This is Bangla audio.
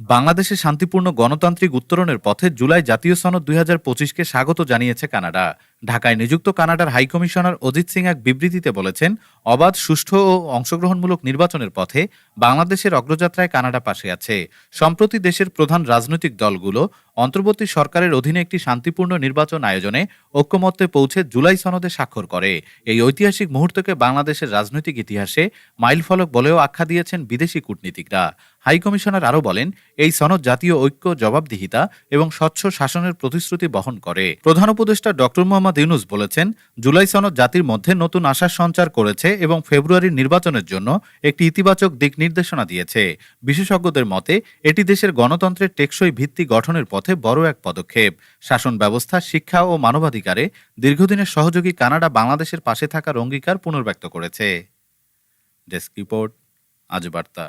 বাংলাদেশের শান্তিপূর্ণ গণতান্ত্রিক উত্তরণের পথে জুলাই জাতীয় সনদ দুই হাজার পঁচিশকে স্বাগত জানিয়েছে কানাডা। ঢাকায় নিযুক্ত কানাডার হাইকমিশনার অজিত সিং এক বিবৃতিতে বলেছেন, অবাধ, সুষ্ঠু ও অংশগ্রহণমূলক নির্বাচনের পথে বাংলাদেশের অগ্রযাত্রায় কানাডা পাশে আছে। সম্প্রতি দেশের প্রধান রাজনৈতিক দলগুলো অন্তর্বর্তী সরকারের অধীনে একটি শান্তিপূর্ণ নির্বাচন আয়োজনে ঐক্যমত্যে পৌঁছে জুলাই সনদে স্বাক্ষর করে। এই ঐতিহাসিক মুহূর্তকে বাংলাদেশের রাজনৈতিক ইতিহাসে মাইলফলক বলেও আখ্যা দিয়েছেন বিদেশি কূটনীতিকরা। হাইকমিশনার আরও বলেন, এই সনদ জাতীয় ঐক্য, জবাবদিহিতা এবং স্বচ্ছ শাসনের প্রতিশ্রুতি বহন করে। প্রধান উপদেষ্টা ডক্টর মোহাম্মদ ইউনুস বলেছেন, জুলাই সনদ জাতির মধ্যে নতুন আশার সঞ্চার করেছে এবং ফেব্রুয়ারির নির্বাচনের জন্য একটি ইতিবাচক দিক নির্দেশনা দিয়েছে। বিশেষজ্ঞদের মতে, এটি দেশের গণতন্ত্রের টেকসই ভিত্তি গঠনের পথে বড় এক পদক্ষেপ। শাসন ব্যবস্থা, শিক্ষা ও মানবাধিকারে দীর্ঘদিনের সহযোগী কানাডা বাংলাদেশের পাশে থাকার অঙ্গীকার পুনর্ব্যক্ত করেছে। ডেস্ক রিপোর্ট, আজ বার্তা।